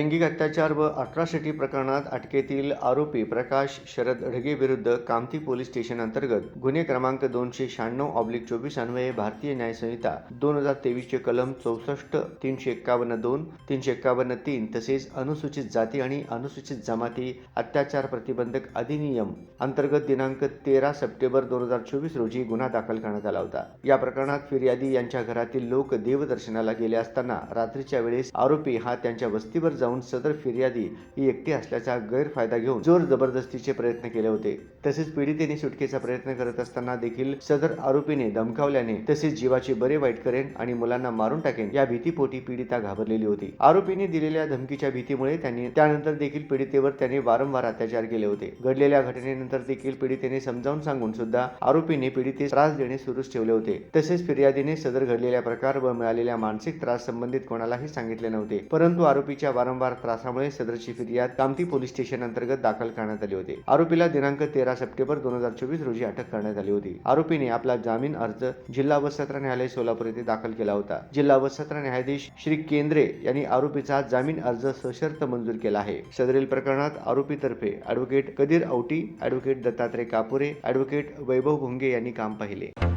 लैंगिक अत्याचार व अट्रॉसिटी प्रकरणात अटकेतील आरोपी प्रकाश शरद ढगे विरुद्ध कामती पोलीस स्टेशन अंतर्गत गुन्हे क्रमांक दोनशे शहाण्णव ऑब्लिक चोवीस अन्वये भारतीय न्याय संहिता दोन हजार तेवीसचे कलम चौसष्ट तीनशे एक्कावन्न दोन तीनशे एक्कावन्न तीन तसेच अनुसूचित जाती आणि अनुसूचित जमाती अत्याचार प्रतिबंधक अधिनियम अंतर्गत दिनांक तेरा सप्टेंबर दोन हजार चोवीस रोजी गुन्हा दाखल करण्यात आला होता. या प्रकरणात फिर्यादी यांच्या घरातील लोक देवदर्शनाला गेले असताना रात्रीच्या वेळेस आरोपी हा त्यांच्या वस्तीवर जाऊन सदर फिर्यादी ही एकटी असल्याचा गैरफायदा घेऊन जोर जबरदस्तीचे प्रयत्न केले होते. तसेच पीडितेने सुटकेचा प्रयत्न करत असताना देखील सदर आरोपीने धमकावल्याने तसेच जीवाचे बरे वाईट करेन आणि मुलांना मारून टाकेन या भीतीपोटी पीडिता घाबरलेली होती. आरोपीने दिलेल्या धमकीच्या भीतीमुळे त्यांनी त्यानंतर देखील पीडितेवर त्याने वारंवार अत्याचार केले होते. घडलेल्या घटनेनंतर देखील पीडितेने समजावून सांगून सुद्धा आरोपीने पीडितेस त्रास देणे सुरूच ठेवले होते. तसेच फिर्यादीने सदर घडलेल्या प्रकार व मिळालेल्या मानसिक त्रास संबंधित कोणालाही सांगितले नव्हते. परंतु आरोपीच्या वारंवार त्रासामुळे सदरची फिर्याद कामती पोलीस स्टेशन अंतर्गत दाखल करण्यात आली होती. आरोपीला दिनांक तेरा सप्टेंबर दोन हजार चोवीस रोजी अटक करण्यात आली होती. आरोपीने आपला जामीन अर्ज जिल्हा व सत्र न्यायालय सोलापूर येथे दाखल केला होता. जिल्हा व सत्र न्यायाधीश श्री केंद्रे यांनी आरोपीचा जामीन अर्ज सशर्त मंजूर केला आहे. सदरील प्रकरणात आरोपीतर्फे advocate Kadir Auti advocate Dattatray Kapure advocate Vaibhav Bhonge यांनी काम पाहिले.